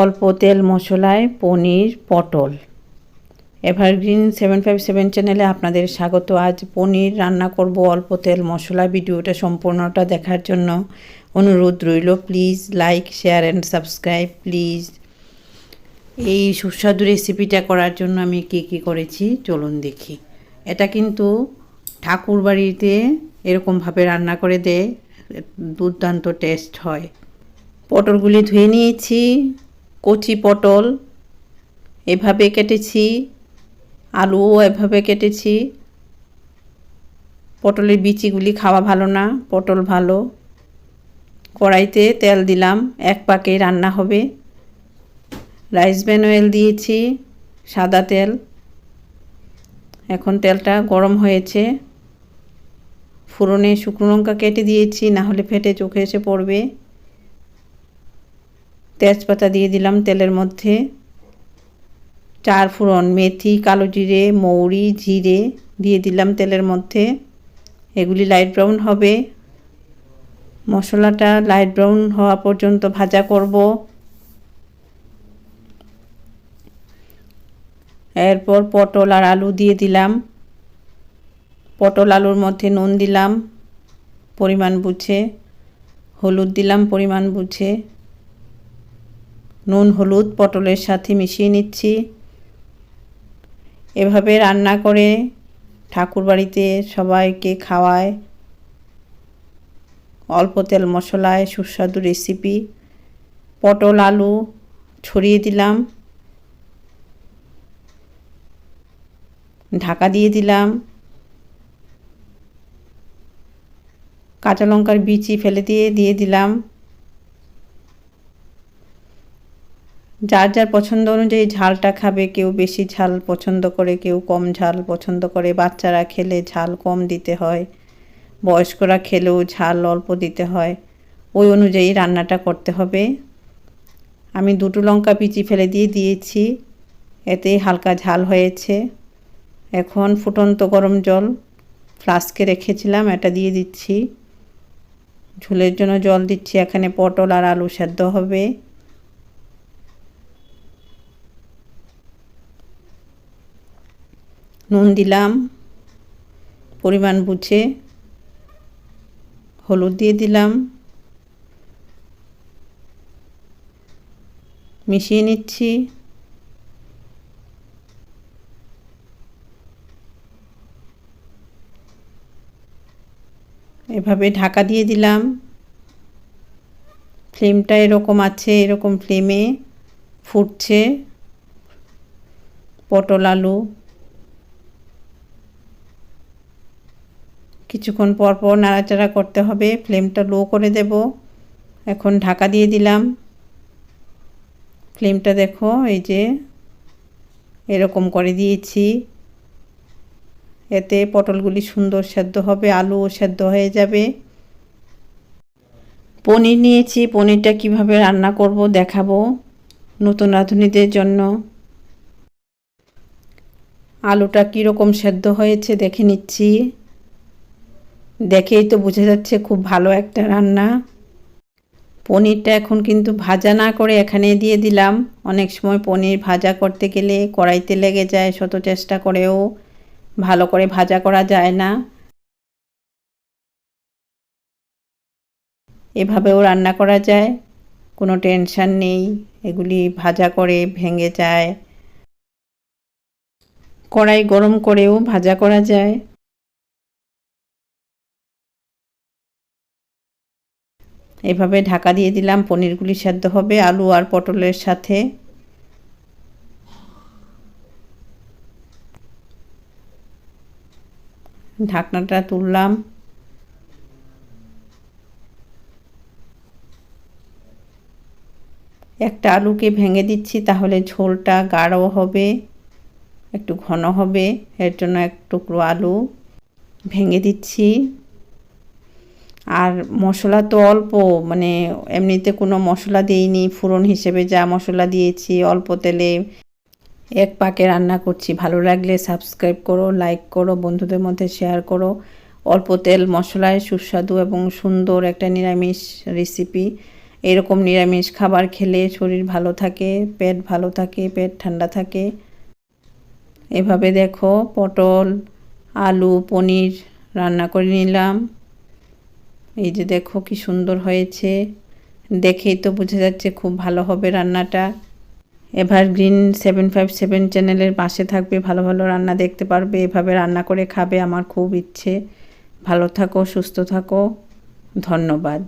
অল্প তেল মশলায় পনির, পটল। এভারগ্রিন সেভেন ফাইভ সেভেন চ্যানেলে আপনাদের স্বাগত। আজ পনির রান্না করব অল্প তেল মশলা। ভিডিওটা সম্পূর্ণটা দেখার জন্য অনুরোধ রইল। Please like, share and subscribe, please. এই সুস্বাদু রেসিপিটা করার জন্য আমি কী কী করেছি চলুন দেখি। এটা কিন্তু ঠাকুর বাড়িতে এরকমভাবে রান্না করে দেয়। দুর্দান্ত টেস্ট হয়। পটলগুলি ধুয়ে নিয়েছি। কচি পটল, এভাবে কেটেছি, আলুও এভাবে কেটেছি। পটলের বিচিগুলি খাওয়া ভালো না, পটল ভালো। কড়াইতে তেল দিলাম, এক পাকে রান্না হবে। রাইস ব্যান অয়েল দিয়েছি, সাদা তেল। এখন তেলটা গরম হয়েছে। ফুরনে শুকনো লঙ্কা কেটে দিয়েছি না হলে ফেটে চোখে এসে পড়বে। তেজপাতা দিয়ে দিলাম তেলের মধ্যে। চার ফুরন মেথি, কালো জিরে, মৌরি, জিরে দিয়ে দিলাম তেলের মধ্যে। এগুলি লাইট ব্রাউন হবে। মশলাটা লাইট ব্রাউন হওয়া পর্যন্ত ভাজা করব। এরপর পটল আর আলু দিয়ে দিলাম। পটল আলুর মধ্যে নুন দিলাম, পরিমাণ বুঝে। হলুদ দিলাম, পরিমাণ বুঝে। নুন, হলুদ, পটলের সাথে মিশিয়ে নিচ্ছি। এভাবে রান্না করে ঠাকুর বাড়িতে সবাইকে খাওয়ায়। অল্প তেল মশলায় সুস্বাদু রেসিপি। পটল, আলু ছড়িয়ে দিলাম। ঢাকা দিয়ে দিলাম। কাঁচা লঙ্কার বিচি ফেলে দিয়ে দিয়ে দিলাম। যার যার পছন্দ অনুযায়ী ঝালটা খাবে, কেউ বেশি ঝাল পছন্দ করে, কেউ কম ঝাল পছন্দ করে। বাচ্চারা খেলে ঝাল কম দিতে হয়, বয়স্করা খেলেও ঝাল অল্প দিতে হয়। ওই অনুযায়ী রান্নাটা করতে হবে। আমি দুটো লঙ্কা পিচি ফেলে দিয়ে দিয়েছি এতেই হালকা ঝাল হয়েছে। এখন ফুটন্ত গরম জল, ফ্লাস্কে রেখেছিলাম, এটা দিয়ে দিচ্ছি। ঝোলের জন্য জল দিচ্ছি, এখানে পটল আর আলু সেদ্ধ হবে। নুন দিলাম, পরিমাণ বুঝে হলুদ দিয়ে দিলাম। মিশিয়ে নিচ্ছি। এভাবে ঢাকা দিয়ে দিলাম। ফ্লেমটা এরকম আছে, এরকম ফ্লেমে ফুটছে। পটল আলু। কিছুক্ষণ পর পর নাড়াচাড়া করতে হবে, ফ্লেমটা লো করে দেব। এখন ঢাকা দিয়ে দিলাম। ফ্লেমটা দেখো, এই যে এরকম করে দিয়েছি। এতে পটলগুলি সুন্দর সেদ্ধ হবে, আলুও সেদ্ধ হয়ে যাবে। পনির নিয়েছি, পনিরটা কীভাবে রান্না করব দেখাবো নতুন রাঁধুনিদের জন্য। আলুটা কীরকম সেদ্ধ হয়েছে দেখে নিচ্ছি। দেখেই তো বোঝা যাচ্ছে খুব ভালো একটা রান্না। পনিরটা এখন কিন্তু ভাজা না করে এখানে দিয়ে দিলাম। অনেক সময় পনির ভাজা করতে গেলে কড়াইতে লেগে যায়, শত চেষ্টা করেও ভালো করে ভাজা করা যায় না। এভাবেও রান্না করা যায়, কোনো টেনশান নেই, এগুলি ভাজা করে ভেঙে যায়। কড়াই গরম করেও ভাজা করা যায়। এভাবে ঢাকা দিয়ে দিলাম, পনিরগুলি সেদ্ধ হবে, আলু আর পটলের সাথে। ঢাকনাটা তুললাম। একটা আলুকে ভেঙে দিচ্ছি, তাহলে ঝোলটা গাঢ় হবে, একটু ঘন হবে, এর জন্য এক টুকরো আলু ভেঙে দিচ্ছি। আর মশলা তো অল্প মানে এমনিতে কোনো মশলা দিইনি ফুরন হিসেবে যা মশলা দিয়েছি, অল্প তেলে এক পাকে রান্না করছি। ভালো লাগলে সাবস্ক্রাইব করো, লাইক করো, বন্ধুদের মধ্যে শেয়ার করো। অল্প তেল মশলায় সুস্বাদু এবং সুন্দর একটা নিরামিষ রেসিপি এরকম নিরামিষ খাবার খেলে শরীর ভালো থাকে, পেট ভালো থাকে, পেট ঠান্ডা থাকে। এভাবে দেখো, পটল, আলু, পনির রান্না করে নিলাম। এই যে দেখো কি সুন্দর হয়েছে। দেখেই তো বোঝা যাচ্ছে খুব ভালো হবে রান্নাটা। Evergreen seven five seven চ্যানেলের পাশে থাকবে, ভালো ভালো রান্না দেখতে পারবে, এভাবে রান্না করে খাবে আমার খুব ইচ্ছে। ভালো থাকো, সুস্থ থাকো। ধন্যবাদ।